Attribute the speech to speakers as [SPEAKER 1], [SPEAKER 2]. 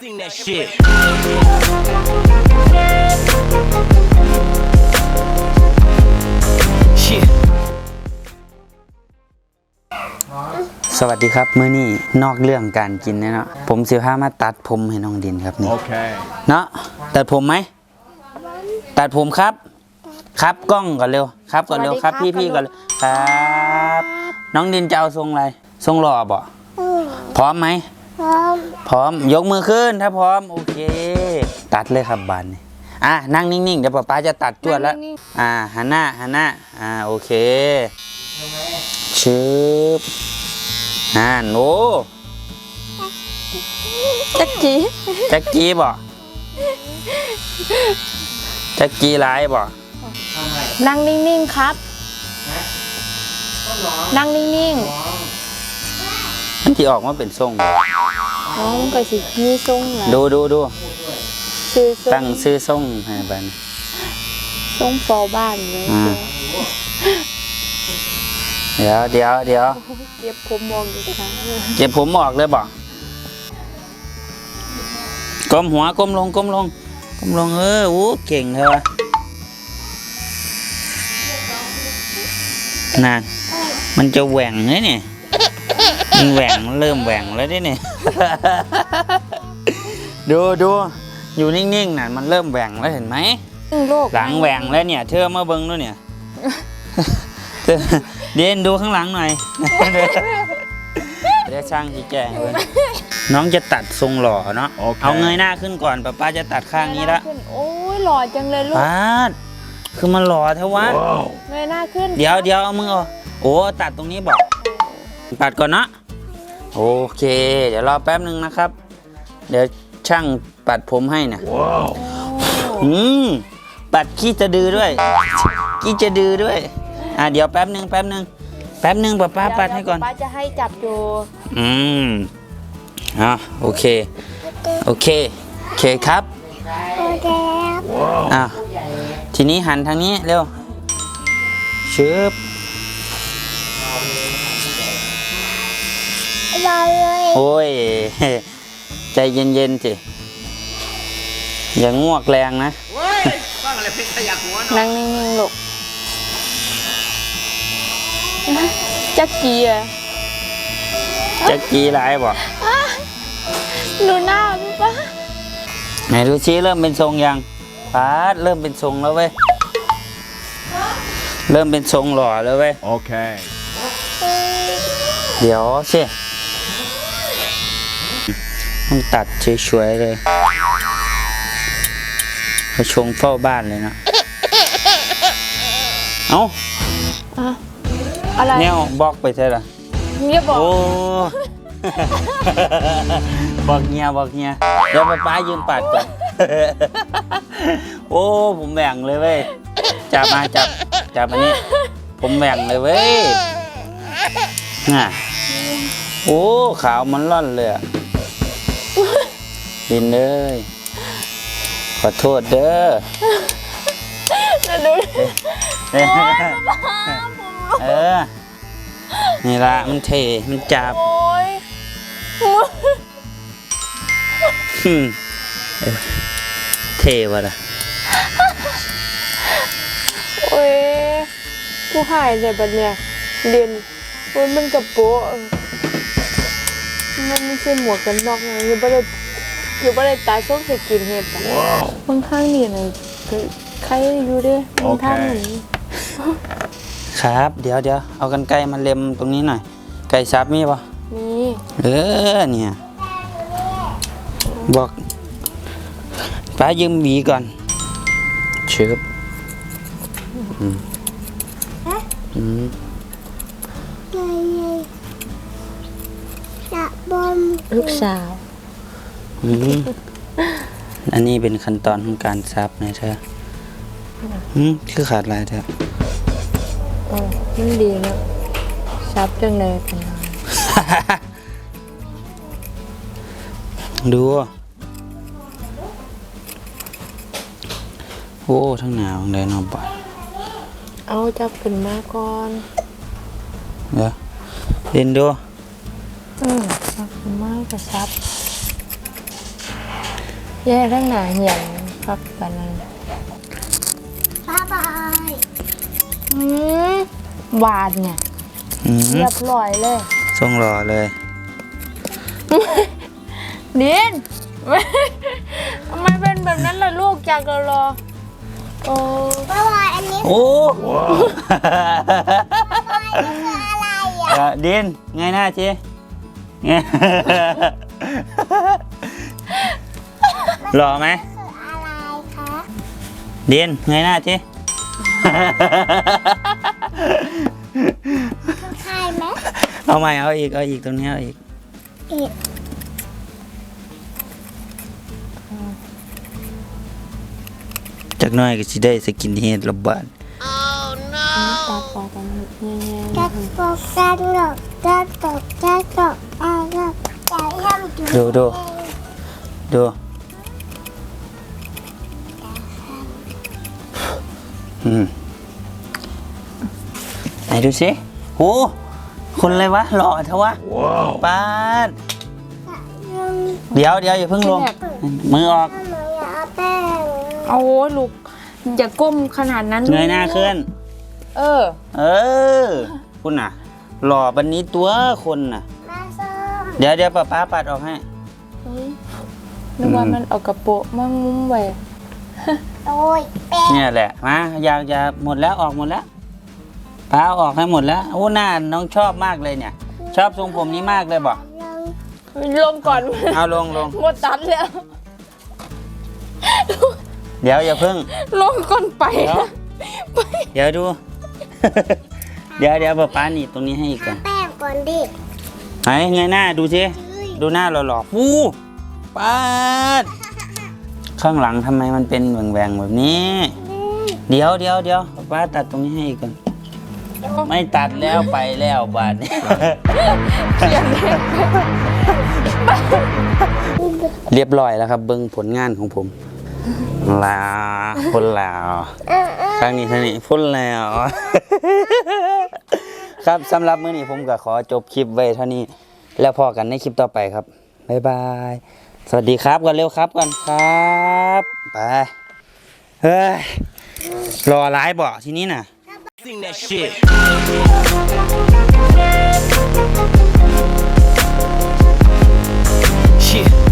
[SPEAKER 1] Sing that shit. Shit.
[SPEAKER 2] สวัสดีครับมื้อนี้นอกเรื่องการกินแน่เนาะผมสิพามาตัดผมให้น้องดินครับนี่
[SPEAKER 3] Okay.
[SPEAKER 2] เนาะตัดผมไหมตัดผมครับ ครับกล้องก่อนเร็วครับก่อนเร็วครับ พี่พี่ก่อนเร็วครับ น้องดินจะเอาทรงอะไรทรงหล่อบ่พร้อมไหม พร้อมยกมือขึ้นถ้าพร้อม โอเค ตัดเลยครับบานนี่อะนั่งนิ่งๆเดี๋ยวป๊าป๊าจะตัดจวดแล้วอ่าหันหน้าหันหน้าอ่าโอเคชึบอ่าโน
[SPEAKER 4] จักจี
[SPEAKER 2] แจ็คกี้บ่แจ็คกี้ร้ายบ่
[SPEAKER 4] นั่งนิ่งๆครับ นั่งนิ่ง
[SPEAKER 2] มันที่ออกมาเป็นทรงบ่
[SPEAKER 4] ๆอ๋อมันก็สิมีทรงแหละ
[SPEAKER 2] ดูดูดู
[SPEAKER 4] ซื้อทร
[SPEAKER 2] ตั้
[SPEAKER 4] ง
[SPEAKER 2] งซื้อทรงให้บัน
[SPEAKER 4] ทรงฟอบ้านเลย
[SPEAKER 2] อ่า เดี๋ยวเดี๋ยวเดี๋ยว
[SPEAKER 4] เก็บผมมองอยู่ค่ะ
[SPEAKER 2] เก็บผมออกเลยบ่ก้มหัวก้มลงก้มลงก้มลงเอออู้เก่งเลยวะนั่นมันจะแหว่งเลยเนี่ย มันแหว่งเริ่มแหว่งแล้วดิเนี่ย ดูดูอยู่นิ่งๆน่ะมันเริ่มแหว่งแล้วเห็นไหม
[SPEAKER 4] โลก
[SPEAKER 2] หลังแหว่งแล้วเนี่ยเธอมาเบิ้งด้วยเนี่ยเธอเดนดูข้างหลังหน่อยเดี๋ยวช่างชี้แจงให้เบิ่งน้องจะตัดทรงหล่อเนาะ
[SPEAKER 3] โอเค
[SPEAKER 2] เอาเงยหน้าขึ้นก่อนป้าป้าจะตัดข้างนี้ละ
[SPEAKER 4] ขึ้โอ้ยหล่อจังเลยลูก
[SPEAKER 2] ป้าดคือมันหล่อเท่าวะ
[SPEAKER 3] Wow.
[SPEAKER 4] เงยหน้าขึ้น
[SPEAKER 2] เดี๋ยวเดี๋ยวเอามือเอาโอ้ตัดตรงนี้บอก ตัดก่อนนะ โอเค เดี๋ยวรอแป๊บหนึ่งนะครับ เดี๋ยวช่างปัดผมให้นะ
[SPEAKER 3] Wow.
[SPEAKER 2] อืมปัดขี้จะดือด้วยขี้จะดือด้วย อะเดี๋ยวแป๊บหนึ่งแป๊บหนึ่งแป๊บหนึ่งป้าป้าปัดให้ก่อน
[SPEAKER 4] ป้าจะให้จับอยู่
[SPEAKER 2] อืมอะโอเค โอเคโอเคครับอะทีนี้หันทางนี้เร็วชึบ โอ้ย ใจเย็นๆสิอย่างงวกแรงนะ
[SPEAKER 4] นั่งนิ่งๆลูกจักจีอะ
[SPEAKER 2] จะกีร้ายบ่
[SPEAKER 4] ดูหน้าพี่ป้า
[SPEAKER 2] ไหนดูชี้เริ่มเป็นทรงยังป้าดเริ่มเป็นทรงแล้วเว้ยเริ่มเป็นทรงหล่อแล้วเว้ย
[SPEAKER 3] Okay.
[SPEAKER 2] เดี๋ยวสิ มันตัดสวยๆเลยเขาชงเฝ้าบ้านเลยนะ เอ้า
[SPEAKER 4] อะอะไร
[SPEAKER 2] แนวบล็อกไปใช่หรอ
[SPEAKER 4] เงียบบอก
[SPEAKER 2] โอ้ บอกเงียบอกเงียเดี๋ยวป้าป้ายืมปัดก่อน โอ้ ผมแหว่งเลยเว้ย จับมาจับ จับอันนี้ ผมแหว่งเลยเว้ยน่ะโอ้ ขาวมันร่อนเลยอะ ดินเลยขอโทษเด้อ
[SPEAKER 4] นะดู
[SPEAKER 2] เออนี่ละมันเทมันจับ
[SPEAKER 4] โอ้ย
[SPEAKER 2] อืมเออเทวะล่ะ
[SPEAKER 4] โอ้ยผู้หายเลยบัดเนี่ยเรียนโอ้ยมันกระโปะมันไม่ใช่หมวกกันน็อกไงอยู่บ่ได้ อยู่บ่ได้ตายส้มสกินเห็ดอะบางข้างนี่นะคือใครอยู่เด้บางข้างนี่
[SPEAKER 2] ครับ เดี๋ยวเดี๋ยวเอากันไกลมาเล็มตรงนี้หน่อย ไก่ซับมีปะ
[SPEAKER 4] นี่
[SPEAKER 2] เออเนี่ยบอกป้ายืมหวีก่อนเชิบอืมอืม
[SPEAKER 4] ลูกสาว
[SPEAKER 2] อืมอันนี้เป็นขั้นตอนของการซับนะเธออืมคือขาดอะไรเธอ
[SPEAKER 4] อ๋อมันดีเนาะซับจังเลยกัน
[SPEAKER 2] ดู โอ้ ทั้งหนาวเลยเนอนบ่อย
[SPEAKER 4] เอาจับขึ้นมาก่อน
[SPEAKER 2] เดี๋ยวเล่นดู
[SPEAKER 4] เออซับขึ้นมาก็ซับ แย่ทั้งหนาเหี่ยงพักกันนั้น
[SPEAKER 1] บ๊ายบาย
[SPEAKER 4] อืมหวานเนี่ย
[SPEAKER 2] อืม
[SPEAKER 4] เรียบร้อยเลย
[SPEAKER 2] ทรงหล่อเลย
[SPEAKER 4] ดินทำไมเป็นแบบนั้นล่ะลูกจากรอรอโอ้
[SPEAKER 1] บ๊ายบายอันนี้
[SPEAKER 2] โอ้
[SPEAKER 1] คืออะไรอะ
[SPEAKER 2] เอ่อดินไงหน้าชีไง หล่อไหม
[SPEAKER 1] คืออะไรคะ
[SPEAKER 2] ดินไงหน้าชี
[SPEAKER 1] คือใครไหม
[SPEAKER 2] เอาใหม่เอาอีกเอาอีกตรงนี้เอาอีก
[SPEAKER 1] อีก
[SPEAKER 2] จากหน้อยก็สิได้สกินเฮดระบาด
[SPEAKER 4] ตาปอกันแง่
[SPEAKER 1] จะตกจะตกจะตกจะตกอะไรจะทำ
[SPEAKER 2] ดูดูดู อืมไหนดูสิโอ้คนอะไรวะหล่อเทวะป้าดเดี๋ยวเดี๋ยวอย่าเพิ่งลง มือออก
[SPEAKER 1] หนูอยากเอาแป้ง
[SPEAKER 4] ๆเอาโอ้ลูกอย่าก้มขนาดนั้น
[SPEAKER 2] เงยหน้าขึ้น
[SPEAKER 4] เออ
[SPEAKER 2] เออ คุณน่ะ หล่อบันนี้ตัวคนน่ะ
[SPEAKER 1] มาส้ม
[SPEAKER 2] เดี๋ยวเดี๋ยวป้าป้าปัดออกให้
[SPEAKER 4] เฮ้ยนึกว่ามันเอากระโปะมางุ้มไว้
[SPEAKER 1] โอ้ยแป้ง
[SPEAKER 2] เนี่ยแหละมาอยากจะหมดแล้วออกหมดแล้วป้าเอาออกให้หมดแล้วโอ้หน้าน้องชอบมากเลยเนี่ย ชอบทรงผมนี้มากเลยบอก
[SPEAKER 1] ลง
[SPEAKER 4] ลงก่อน
[SPEAKER 2] เอาลงลง
[SPEAKER 4] หมดตัดแล้ว
[SPEAKER 2] เดี๋ยวอย่าเพิ่ง
[SPEAKER 4] ลงก่อนไป
[SPEAKER 2] เดี๋ยวเดี๋ยวดู เดี๋ยวเดี๋ยวป้าป้าหนีบตรงนี้ให้อีกก่อน
[SPEAKER 1] แป้งก่อนดิ
[SPEAKER 2] ไหนไงหน้าดูสิ ดูหน้าหล่อๆฟูป้าด ข้างหลังทำไมมันเป็นแหว่งๆแบบนี้ เดี๋ยวเดี๋ยวเดี๋ยวป้าตัดตรงนี้ให้อีกก่อน ไม่ตัดแล้วไปแล้วบาดนี้
[SPEAKER 4] เขียนเลข
[SPEAKER 2] เรียบร้อยแล้วครับ เบิ้งผลงานของผมลาพ้นแล้วครั้งนี้เท่านี้พ้นแล้ว ครับสำหรับมื้อนี้ผมก็ขอจบคลิปไว้เท่านี้ แล้วพอกันในคลิปต่อไปครับ บ๊ายบาย สวัสดีครับก่อนเร็วครับก่อนครับไปเฮ้ยรอร้ายบ่ทีนี้น่ะ
[SPEAKER 3] Sing that shit. Yeah.